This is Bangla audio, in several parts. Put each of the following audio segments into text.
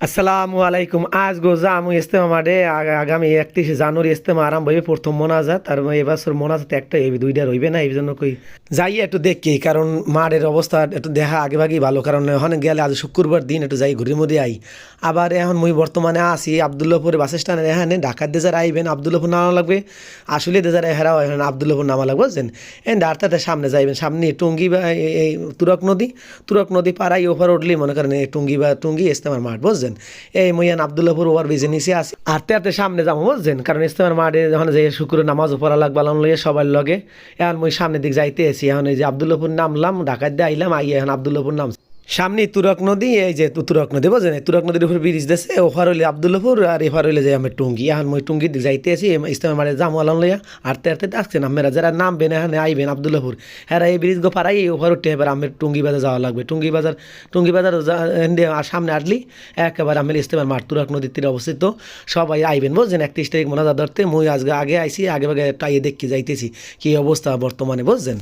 আসসালামু আলাইকুম। আজ গোজা জামু ইস্তেমা মাঠে আগ- আগামী একত্রিশে জানুয়ারি ইস্তেমা আরম্ভ হইবে, প্রথম মোনাজাত। আর এবছর মোনাজাত একটা হইবে দুইটা রইবে না, এই জন্য কই যাই একটু দেখি, কারণ মাঠের অবস্থা একটু দেখা আগে ভাগেই ভালো, কারণ ওখানে গেলে আজ শুক্রবার দিন একটু যাই ঘুরে মধ্যে আই। আবার এখন মুই বর্তমানে আসি আবদুল্লাপুরে বাস স্ট্যান্ডে, এখানে ঢাকার দেজার আইবেন, আবদুল্লাপুর নামা লাগবে। আসলে দেজার হেরাও এখানে আবদুল্লাপুর নামা লাগবে, বুঝছেন? এই ডাক্তারটা সামনে যাইবেন, সামনে টুঙ্গি বা তুরক নদী। তুরক নদী পাড়াই ওপর উঠলি মনে করেন টুঙ্গি বা টুঙ্গি ইস্তেমার মাঠ, বুঝছেন? এই মইয়ান আবদুল্লাপুর ওভার ব্রিজে নিচে আসি আরতে আরতে সামনে যাব, বুঝছেন? কারণ ইস্তেমার মাঠে যখন যে শুক্র নামাজ পড়া লাগবে আলম লইয়া সবার লগে। এখন মই সামনের দিক যাইতে এসি এখন এই যে আবদুল্লাপুর নামলাম ঢাকার দিয়ে আইলাম আই এখন আবদুল্লাপুর নাম সামনে তুরক নদী, এই যে তুরক নদী, বুঝলেন? এই তুরক নদীর উপর ব্রিজ দেশে ওফার হইলে আবদুল্লাপুর আর এফার হইলে যে আমি টুঙ্গি। এখন মই টুঙ্গি যাইতে আছি ইস্তেমার মাঠে যাব আলাম লইয়া, আরতে আরতে আসছেন আপনারা যারা নামবেন, এখানে আইবেন আবদুল্লাপুর। হ্যাঁ এই ব্রিজ গো পারাই ওভার উঠে এবার আমের টুঙ্গি বাজার যাওয়া লাগবে। টুঙ্গি বাজার টুঙ্গি বাজার আর সামনে আটলি, একেবারে আমের ইস্তেমার মাঠ, তুরক নদীর তীরে অবস্থিত। সবাই আইবেন বুঝছেন একত্রিশ তারিখ মোনাজা ধরতে, মুই আজকে আগে আইছি, আগে ভাগে টাইয়ে দেখি যাইতেছি, কি অবস্থা বর্তমানে বুঝছেন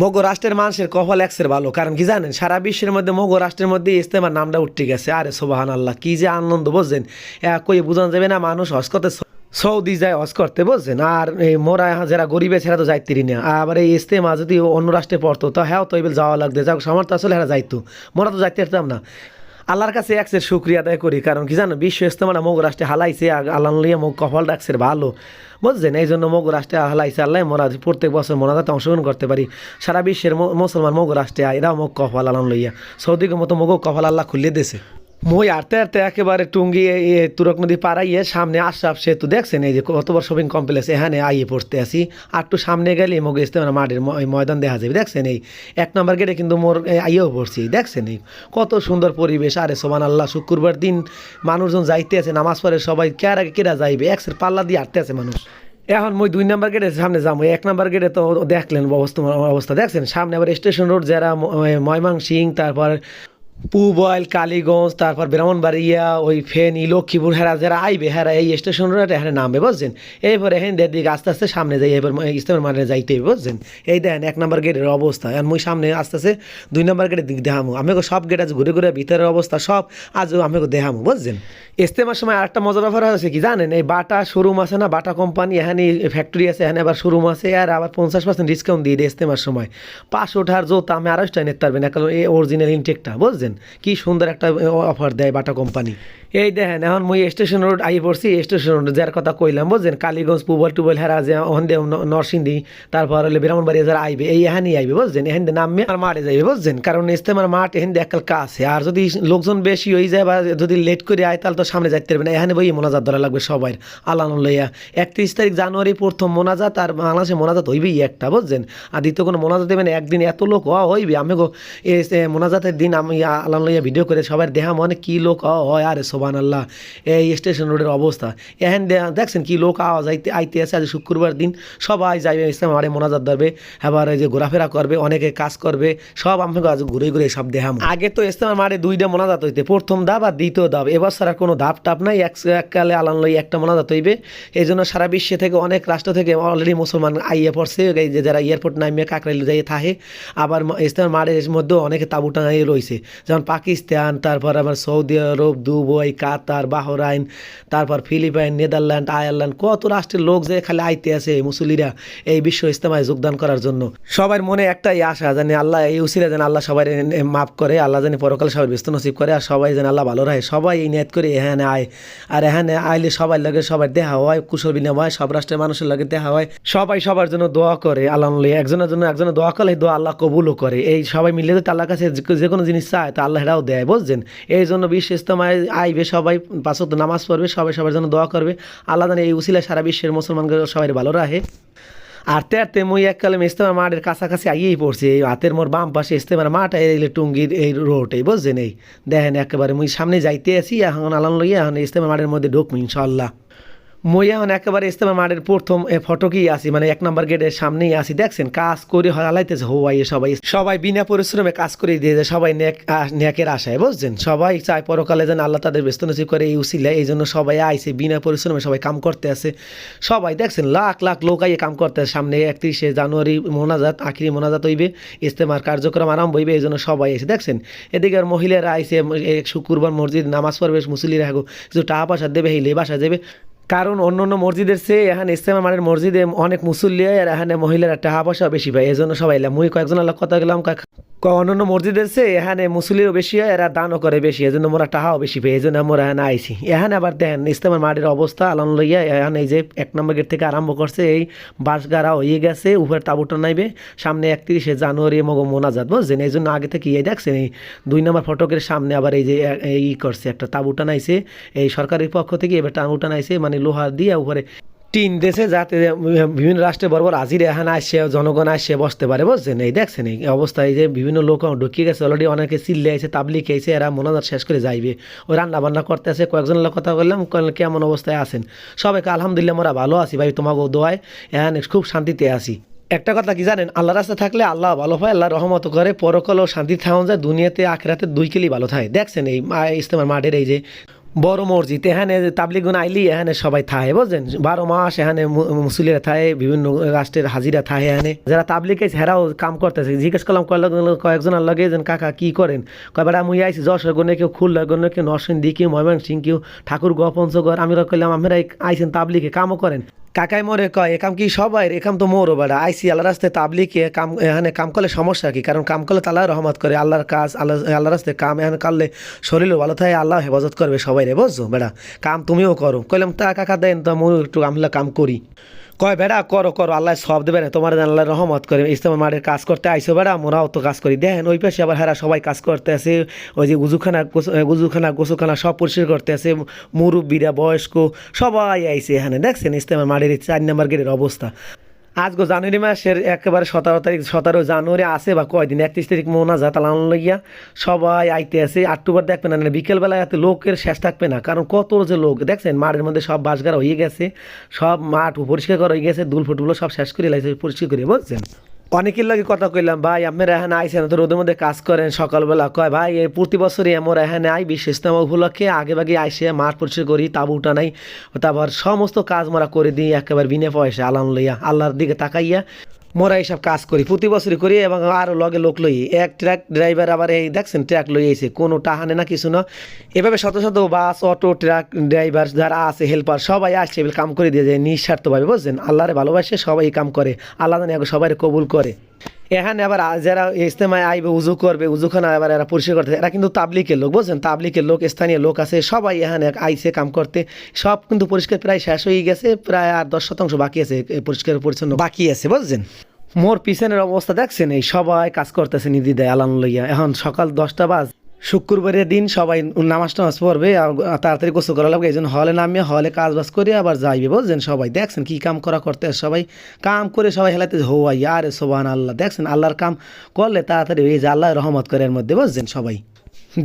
মগ রাষ্ট্রের মানুষের কপাল এক্সের ভালো। কারণ কি জানেন? সারা বিশ্বের মধ্যে মগো রাষ্ট্রের মধ্যে ইস্তেমার নামটা উঠে গেছে। আরে সোবাহান আল্লাহ কী যে আনন্দ, বুঝছেন? কই বুঝানো যাবে না? মানুষ হস করতে সৌদি যায় হস করতে, বুঝছেন? আর এই মোরা যারা গরিবে সেরা তো যাইতিরি না। আবার এই ইস্তেমা যদি অন্য রাষ্ট্রে পড়তো, তো হ্যাঁ তো এবার যাওয়া লাগতো যাক সমর্থ আসলে হ্যাঁ যাইতো। মোরা তো যাইতে পারতাম না। আল্লাহর কাছে একসের শুক্রিয়া আদায় করি, কারণ কি জানো বিশ্ব ইস্তমানা মগ রাষ্ট্রে হালাইছে আল্লাহ লিয়া মগ কপাল ডাকছে ভালো। বুঝছেন? এই জন্য মগ রাষ্ট্রে হালাইছে, আল্লাহ মোরা প্রত্যেক বছর মোনাজাতে অংশগ্রহণ করতে পারি। সারা বিশ্বের মুসলমান মগ রাষ্ট্রে এরাও মগ কপাল আল্লাহ লইয়া। সৌদিকে মতো মগ কপাল আল্লাহ খুলিয়ে দিয়েছে। মই আরতে আরতে একেবারে টুঙ্গি তুরক নদী পাড়াইয়ে সামনে আশরাফ সেতু দেখছেন, এই যে কতবার শপিং কমপ্লেক্স এখানে আইয়ে পড়তে আসি একটু সামনে গেলে মগ ইস্তেমানা মাঠের ময়দান দেখা যাবে। দেখছেন এই এক নম্বর গেটে কিন্তু মোর আইয়েও পড়ছি। দেখছেন এই কত সুন্দর পরিবেশ। আরে সোমান আল্লাহ শুক্রবার দিন মানুষজন যাইতে আছে, নামাজ পড়ে সবাই কে আগে কেরা যাইবে? একসের পাল্লা দিয়ে হাঁটতে আছে মানুষ। এখন মই দুই নাম্বার গেটের সামনে যাব। এক নাম্বার গেটে তো দেখলেন অবস্থা অবস্থা। দেখছেন, সামনে আবার স্টেশন রোড যারা ময়মাংসিং তারপর পুবয়েল কালীগঞ্জ, তারপর ব্রাহ্মণবাড়িয়া, ওই ফেনী, লক্ষ্মীপুর, হেরা যারা আইবে, হেরা এই স্টেশন রোডে এখানে নামবে, বুঝছেন? এরপর এখান দিকে আস্তে আস্তে সামনে যাই এবার ইস্তেমার মাঠে যাইতে হবে বুঝছেন? এই দেখেন এক নম্বর গেটের অবস্থা। আর মুই সামনে আস্তে আস্তে দুই নাম্বার গেটের দিক দেখামো আমি সব গেট আছে ঘুরে ঘুরে ভিতরের অবস্থা সব আজ আমি দেখামো, বুঝছেন? ইস্তেমার সময় আরেকটা মজার ব্যাপার হয়েছে কি জানেন? এই বাটা শোরুম আছে না, বাটা কোম্পানি এখানে ফ্যাক্টরি আছে, এখানে আবার শোরুম আছে আর আবার পঞ্চাশ পার্সেন্ট ডিসকাউন্ট দিয়ে দেয় ইস্তেমার সময়। পাঁচশো ওঠার জোতা আমি আড়াইশটাই নিতে পারবেন এখন এই অরিজিনাল ইনটেকটা বুঝছেন? কি সুন্দর একটা অফার দেয় বাটা কোম্পানি এই দেখেন, এখন মুই স্টেশন রোড আই পড়ছি স্টেশন রোড যার কথা কইলাম, বুঝছেন? কালীগঞ্জ, পুবল, টুবল, হেরা যে, ওখানে নরসিংদী, তারপর হলে ব্রাহ্মণবাড়িয়া যারা আইবে, এই এখানেই আইবে, বুঝছেন? এখান দিয়ে নামবে আর মাঠে যাইবে, বুঝছেন? কারণ ইস্তেমার মাঠ এখান দিয়ে একাল কাছে আর যদি লোকজন বেশি হয়ে যায় বা যদি লেট করে আয়, তাহলে তো সামনে যাইতে পারবে না। এখানে বই মোনাজাত ধরা লাগবে সবাই আল্লাহ লইয়া। একত্রিশ তারিখ জানুয়ারি প্রথম মোনাজাত, আর বাংলাদেশে মোনাজাত হইবেই একটা, বুঝছেন? আর দ্বিতীয় কোনো মোনাজাত দেবেন একদিন এত লোক হওয়া হইবে, আমি গো এ সে মোনাজাতের দিন আমি আল্লাহ লইয়া ভিডিও করে সবাই দেহা মনে কি লোক হয়? আরে সোবান আল্লাহ এই স্টেশন রোডের অবস্থা। এখান দে- দেখছেন কি লোক আওয়াজ আইতে আইতে আছে? আজ শুক্রবার দিন সবাই যাইবে, ইসলাম আরে মোনাজাত ধরবে এবার এই যে ঘোরাফেরা করবে, অনেকে কাজ করবে, সব আমি আজ ঘুরে ঘুরে সব দেখাম আগে তো ইসলাম মারে দুইটা মোনাজাত হইতে, প্রথম ধাপ আর দ্বিতীয় ধাপ এবার সারা কোনো ধাপ টাপ নাই, এক এককালে আলান লই একটা মোনাজাত হইবে। এই জন্য সারা বিশ্বে থেকে অনেক রাষ্ট্র থেকে অলরেডি মুসলমান আইয়ে পড়ছে যে যারা এয়ারপোর্ট নামিয়ে কাকরাইল যাই থাকে, আবার ইসলাম মারের মধ্যে অনেকে তাবু টাঙাই রয়েছে যেমন পাকিস্তান, তারপর আবার Saudi Arab, Dubai, Qatar, Bahrain, তারপর ফিলিপাইন, নেদারল্যান্ড, আয়ারল্যান্ড, কত রাষ্ট্রের লোক যে খালি আইতে আছে মুসলিরা এই বিশ্ব ইস্তেমায় যোগদান করার জন্য। সবার মনে একটাই আশা জানি আল্লাহ, এই উসিরা যেন আল্লাহ সবাই মাফ করে, আল্লাহ জানি পরকাল সবাই ব্যস্ত নসিব করে আর সবাই যেন আল্লাহ ভালো রাখে। সবাই এই নিয়ত করে এখানে আয়। আর এখানে আইলে সবাই লাগে সবাই দেখা হয়, কুশল বিনিময় সব রাষ্ট্রের মানুষের লাগে দেখা হয়। সবাই সবার জন্য দোয়া করে, আল্লাহ। একজনের জন্য একজনের দোয়া করলে দোয়া আল্লাহ কবুলও করে। এই সবাই মিলে যদি আল্লাহর কাছে যে কোনো জিনিস চায় তা আল্লাহ এরাও দেয়, বুঝছেন? এই জন্য বিশ্ব ইস্তেমায় আইবে সবাই পাঁচত নামাজ পড়বে, সবাই সবার জন্য দোয়া করবে। আল্লাহ জানে এই উসিলা সারা বিশ্বের মুসলমানকে সবাই ভালো রাখে। আরতে আরতে মুই এককালে ইস্তেমার মাঠের কাছাকাছি আইয়েই পড়ছি, এই হাতের মোর বাম পাশে ইস্তেমার মাঠ আর এই টুঙ্গির এই রোড এই বুঝছেন? এই দেখেন একেবারে মুই সামনে যাইতে আছি এখন আলাম লইয়া এখন ইস্তেমার মাঠের মধ্যে ঢুকমি ইনশাল্লাহ মই এখন একেবারে ইস্তেমা মাঠের প্রথম ফটকেই আসি মানে এক নম্বর গেটের সামনেই আসি দেখছেন, কাজ করে হালাইতেছে হওয়াই সবাই। সবাই বিনা পরিশ্রমে কাজ করে দিয়ে যায়, সবাই নেক নেকের আশায়, বুঝছেন? সবাই চায় পরকালে যেন আল্লাহ তাদের ব্যস্ত নসিব করে, এই এই জন্য সবাই আইসে বিনা পরিশ্রমে সবাই কাম করতে আছে। সবাই, দেখছেন, লাখ লাখ লোক আইয়ে কাম করতে আছে। সামনে একত্রিশে জানুয়ারি মোনাজাত, আখিরি মোনাজাত হইবে ইস্তেমার কার্যক্রম আরম্ভ হইবে, এই জন্য সবাই এসে দেখছেন এদিকে আর মহিলারা আইসে শুক্রবার মসজিদ, নামাজ পড়বে মুসলিরা হাগো, কিছু টাকা পয়সা দেবে হেলে বাসা দেবে। কারণ অন্য অন্য মসজিদের চেয়ে এখানে ইস্তেমা মানের মসজিদে অনেক মুসল্লি হয় আর এখানে মহিলারা টাকা পয়সা বেশি পায়। এই জন্য সবাই মুই কয়েকজন আল্লাহ কথা গেলাম অন্য অন্য মসজিদের চেয়ে এখানে মুসলিও বেশি হয়, এরা দানও করে বেশি এই জন্য মোরা টাকাও বেশি পাই এই জন্য আমরা এখানে আইছি। এখানে আবার দেখেন ইস্তেমার মাটির অবস্থা আলান লইয়া এখানে এই যে এক নম্বর গেট থেকে আরম্ভ করছে, এই বাসগাড়া হয়ে গেছে উপরে তাবুটা নাইবে, সামনে একত্রিশে জানুয়ারি মগ মোনাজাত, বুঝছেন? এই জন্য আগে থেকে ইয়ে দেখছেন, এই দুই নম্বর ফটকের সামনে আবার এই যে এই করছে, একটা তাবুটা নাইছে, এই সরকারের পক্ষ থেকে এবার তাবুটা নাইছে মানে লোহা দিয়ে উপরে টিন দেশে যাতে বিভিন্ন রাষ্ট্রে বড় হাজির এখানে আসছে, জনগণ আসছে, বসতে পারে, বুঝছেন? এই দেখছেন, এই অবস্থায় যে বিভিন্ন লোক ঢুকিয়ে গেছে অলরেডি অনেকে চিল্লে আছে তাবলিক আইছে, এরা মোনাজাত শেষ করে যাইবে। ওই রান্না বান্না করতে আছে কয়েকজন লোক কথা বললাম কেমন অবস্থায় আছেন? সবাইকে আলহামদুলিল্লাহ আমরা ভালো আছি, ভাই তোমাকে দোয়ায়, এখানে খুব শান্তিতে আছি। একটা কথা কি জানেন আল্লাহ রাস্তা থাকলে আল্লাহ ভালো হয়, আল্লাহ রহমত করে পরকাল ও শান্তি থাকুন যায়, দুনিয়াতে, আখেরাতে দুই কেলি ভালো থাকে। দেখছেন, এই ইস্তেমার মাঠের এই যে বড় মসজিদ, এখানে তাবলিগুন আইলি, এখানে সবাই থাহে বুঝলেন বারো মাস এখানে মুসলিরা থাহে বিভিন্ন রাষ্ট্রের হাজিরা থাহে এখানে। যারা তাবলিকে হেরাও কাম করতেছে। জিজ্ঞেস করলাম কয়েক- কয়েকজন আল্লাহকে যেন কাকা, কি করেন? কয় বেড়া মুই আইসি যশ গনে কেউ খুলনা গনে কেউ নরসিং দি কেউ ময়মনসিং কেউ ঠাকুর গো পঞ্চগড় আমি কইলাম আমরা আইসেন তাবলিকে কামও করেন। কাকাই মরে কয় একাম কি সবাই একাম তো মোরও বেড়া। আইসি আল্লাহ রাস্তায় তাবলিকে কাম, এখানে কাম করলে সমস্যা কি? কারণ কাম করলে তাল্লাহ রহমত করে, আল্লাহর কাজ, আল্লাহ আল্লাহ রাস্তায় কাম এখানে করলে শরীরও ভালো থাকে, আল্লাহ হেফাজত করবে সবাই রে বুঝছ বেড়া? কাম তুমিও করো। কইলাম, তা কাকা দেন, তো মোর একটু আমলা কাম করি। কয় বেড়া, করো করো, আল্লাহ সব দেবে না, তোমার আল্লাহ রহমত করে। ইসলাম মাঠের কাজ করতে আইসো বেড়া, মোরাও তো কাজ করি। দেখেন ওই পাশে আবার হেরা সবাই কাজ করতে আছে, ওই যে গুজুখানা গুজুখানা, গোসুখানা সব পরিষ্কার করতে আছে, মুরব্বীরা, বয়স্ক, সবাই আইসে এখানে। দেখছেন ইসলামের মাঠের চার নাম্বার গেটের অবস্থা। আজ গো জানুয়ারি মাসের একেবারে সতেরো তারিখ, সতেরো জানুয়ারি আছে বা কয়দিন? একত্রিশ তারিখ মোনা যা তালান লইয়া সবাই আইতে আছে। আটটুবার দেখবে না বিকেলবেলায় এত লোকের শেষ থাকবে না। কারণ কত যে লোক, দেখছেন, মাঠের মধ্যে সব বাসগার হয়ে গেছে, সব মাঠ পরিষ্কার করা হয়ে গেছে, দুল ফুটগুলো সব শেষ করে লাগছে পরিষ্কার করে, বুঝছেন? অনেকের লাগে কথা কইলাম, ভাই, আপনারা এখানে আইসেন তো রোদের মধ্যে কাজ করেন, সকালবেলা। কয়, ভাই, এই প্রতি বছরই এমন এখানে আই, বিশেষ ইস্তেমা উপলক্ষে আগে ভাগে আইসে মাঠ পরিষ্কার করি, তাবু নাই। তারপর সমস্ত কাজ মোরা করে দিই, একেবারে বিনে পয়সা আলাম লইয়া আল্লাহর দিকে তাকাইয়া। মোরা এইসব কাজ করি, প্রতি বছরই করি এবং আরও লগে লোক লই। এক ট্রাক ড্রাইভার আবার এই দেখছেন, ট্রাক লই আইছে, কোনো টাহানে না কিছু না। এভাবে শত শত বাস, অটো, ট্রাক ড্রাইভার যারা আছে হেল্পার সবাই আসছে, এবার কাম করে দিয়ে যায় নিঃস্বার্থভাবে, বুঝছেন? আল্লাহরে ভালোবাসে, সবাই কাম করে। আল্লাহ জানি সবাই কবুল করে। এখানে আবার যারা ইস্তেমায় আইবে উজু করবে উজুখানা আবার এরা পরিষ্কার করতে এরা কিন্তু তাবলিকের লোক বুঝছেন? তাবলিকের লোক স্থানীয় লোক আছে সবাই এখানে আইসে কাম করতে। সব কিন্তু পরিষ্কার প্রায় শেষ হয়ে গেছে প্রায় আর দশ শতাংশ বাকি আছে পরিষ্কার পরিচ্ছন্ন। বাকি আছে বুঝছেন? মোর পিছনের অবস্থা দেখছেন এই সবাই কাজ করতেছে নিদি দেয় আলান লইয়া। এখন সকাল দশটা বাজ। শুক্রবারের দিন সবাই নামাজ টামাজ পড়বে তাড়াতাড়ি গোসল করা লাগবে এই জন্য হলে নামিয়ে হলে কাজ বাজ করে আবার যাইবে, বুঝছেন? সবাই দেখছেন কি কাম করা করতে সবাই কাম করে সবাই হেলাতে হওয়াই আরে সোবান আল্লাহ দেখছেন? আল্লাহর কাম করলে তাড়াতাড়ি এই যে আল্লাহ রহমত করে এর মধ্যে, বুঝছেন? সবাই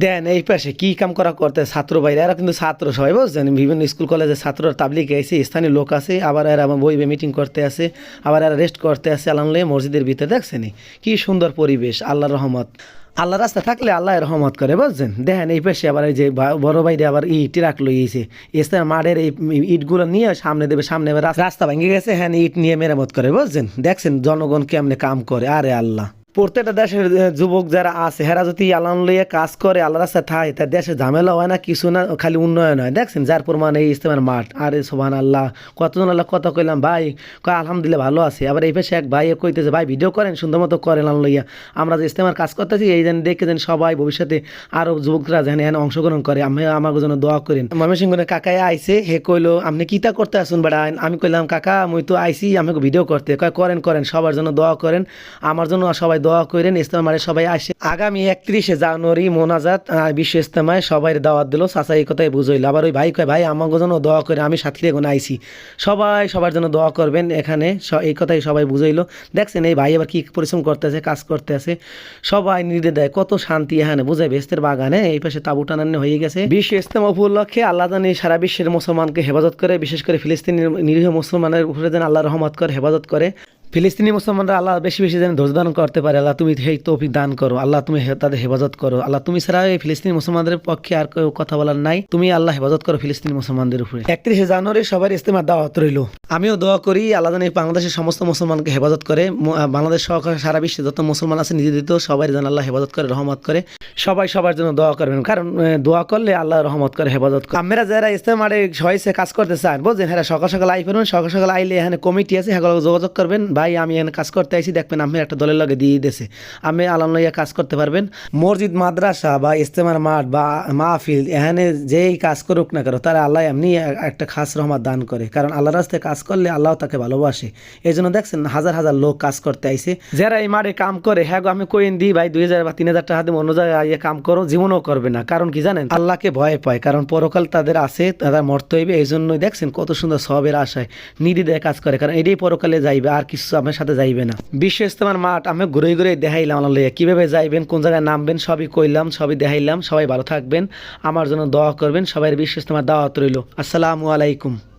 দেন এই পাশে কি কাম করা করতে ছাত্র বাইরে এরা কিন্তু ছাত্র সবাই, বুঝছেন? বিভিন্ন স্কুল কলেজে ছাত্র তাবলিক আছে স্থানীয় লোক আছে, আবার এরা বইবে মিটিং করতে আছে, আবার এরা রেস্ট করতে আছে আল্লাহ মসজিদের ভিতরে দেখছেন কি সুন্দর পরিবেশ, আল্লাহর রহমত। আল্লাহ রাস্তা থাকলে আল্লাহ রহমত করে, বুঝছেন? দেখেন এই পেশে আবার এই যে বড় বাইরে আবার ইট রাখ লইয়েছে এসে মাঠের এই ইটগুলো নিয়ে সামনে দেবে, সামনে রাস্তা ভেঙে গেছে হ্যাঁ ইট নিয়ে মেরামত করে, বুঝছেন? দেখছেন জনগণ কেমনে কাম করে? আরে আল্লাহ। প্রত্যেকটা দেশের যুবক যারা আছে, হেরা যদি আল্লাহ লইয়ে কাজ করে আল্লাহ রাস্তা থাকে তার দেশে ঝামেলা হয় না, কিছু না, খালি উন্নয়ন হয়। দেখছেন, যার প্রমাণ এই ইস্তেমার মাঠ। আরে সোভান আল্লাহ কতজন আল্লাহ কথা কইলাম, ভাই, কয়, আলহামদুলিল্লাহ ভালো আছে। আবার এই পাশে এক ভাই কইতেছে, ভাই ভিডিও করেন, সুন্দর মতো করেন আল্লাহ লইয়া। আমরা যে ইস্তেমার কাজ করতেছি, এই যেন দেখে যেন সবাই ভবিষ্যতে আরও যুবকরা যেন এখানে অংশগ্রহণ করে। আমি আমার জন্য দোয়া করেন। ময়মনসিংহের কাকায় আইসে হে কইলো, আপনি কিতা করতে আসুন বেড়া? আমি কইলাম, কাকা, মুই তো আইসি আমাকে ভিডিও করতে। কয়, করেন করেন, সবার জন্য দোয়া করেন। আমার জন্য সবাই দোয়া করেন ইস্তেমা মাঠে সবাই আসে। আগামী একত্রিশে জানুয়ারি মোনাজাত বিশ্ব ইস্তেমায় সবাই দাওয়াত দিল চাচা এই কথাই বুঝইল। আবার ওই ভাই কয়, ভাই আমাকে জন্য দোয়া করে আমি সাথী এখন আইছি। সবাই সবার জন্য দোয়া করবেন এখানে এই কথাই সবাই বুঝাইলো। দেখছেন, এই ভাই আবার কি পরিশ্রম করতেছে, কাজ করতে আছে সবাই নির্দে দেয়, কত শান্তি এখানে বুঝে বেস্তের বাগানে, এই পাশে তাবু টানানো হয়ে গেছে। বিশ্ব ইস্তেমা উপলক্ষে আল্লাহ জানি সারা বিশ্বের মুসলমানকে হেফাজত করে, বিশেষ করে ফিলিস্তিনের নিরীহ মুসলমানের উপরে যেন আল্লাহ রহমত করে, হেফাজত করে। ফিলিস্তিনি মুসলমানরা আল্লাহ বেশি বেশি যেন ধৈর্য ধারণ করতে পারে। আল্লাহ তুমি সেই তৌফিক দান করো। আল্লাহ তুমি তাদের হেফাজত করো। আল্লাহ তুমি ছাড়া এই ফিলিস্তিনি মুসলমানদের পক্ষে আর কেউ কথা বলার নাই। তুমি আল্লাহ হেফাজত করো ফিলিস্তিনি মুসলমানদের উপরে। একত্রিশে জানুয়ারি সবার ইস্তেমার দাওয়াত রইল। আমিও দোয়া করি, আল্লাহ জানি বাংলাদেশের সমস্ত মুসলমানকে হেফাজত করে। বাংলাদেশ সহ সারা বিশ্বে যত মুসলমান আছে, নিজেদের তো সবাই যেন আল্লাহ হেফাজত করে, রহমত করে। সবাই সবার জন্য দোয়া করবেন। কারণ দোয়া করলে আল্লাহ রহমত করে, হেফাজত করে। আমরা যারা ইস্তেমারে হয়েছে কাজ করতে চান, বুঝছেন? হ্যাঁ সকাল সকাল আই ফেরবেন সকাল সকাল আইলে এখানে কমিটি আছে হ্যাঁ যোগাযোগ করবেন ভাই, আমি এখানে কাজ করতে আইছি, দেখবেন আমি একটা দলের লগে দিয়ে দিয়েছে আমি আলাম লইয়া কাজ করতে পারবেন। মসজিদ, মাদ্রাসা বা ইস্তেমার মাঠ বা মাহফিল, এখানে যেই কাজ করুক না কেন, তারা আল্লাহ এমনি একটা খাস রহমত দান করে। কারণ আল্লাহ রাস্তায় কাজ করলে আল্লাহ তাকে ভালোবাসে। এই জন্য দেখছেন হাজার হাজার লোক কাজ করতে আইছে। যারা এই মাঠে কাম করে হ্যাঁ আমি কইন দিই ভাই, দুই হাজার বা তিন হাজার টাকা দিয়ে অন্য জায়গায় আইয়ে কাম করো, জীবনও করবে না। কারণ কি জানেন? আল্লাহকে ভয় পায়। কারণ পরকাল তাদের আছে, তারা মরতে হইবে। এই জন্যই দেখছেন কত সুন্দর সবের আশায় নির্দিদায় কাজ করে। কারণ এটাই পরকালে যাইবে, আর কিছু আমার সাথে যাইবে না। বিশ্ব ইস্তেমার মাঠ, আমি ঘুরে ঘুরে দেখাইলাম আল্লাহ কীভাবে যাইবেন, কোন জায়গায় নামবেন, সবই কইলাম, সবই দেখাইলাম, সবাই ভালো থাকবেন। আমার জন্য দোয়া করবেন সবাই বিশ্ব ইস্তেমার দাওয়াত রইল। আসসালামু আলাইকুম।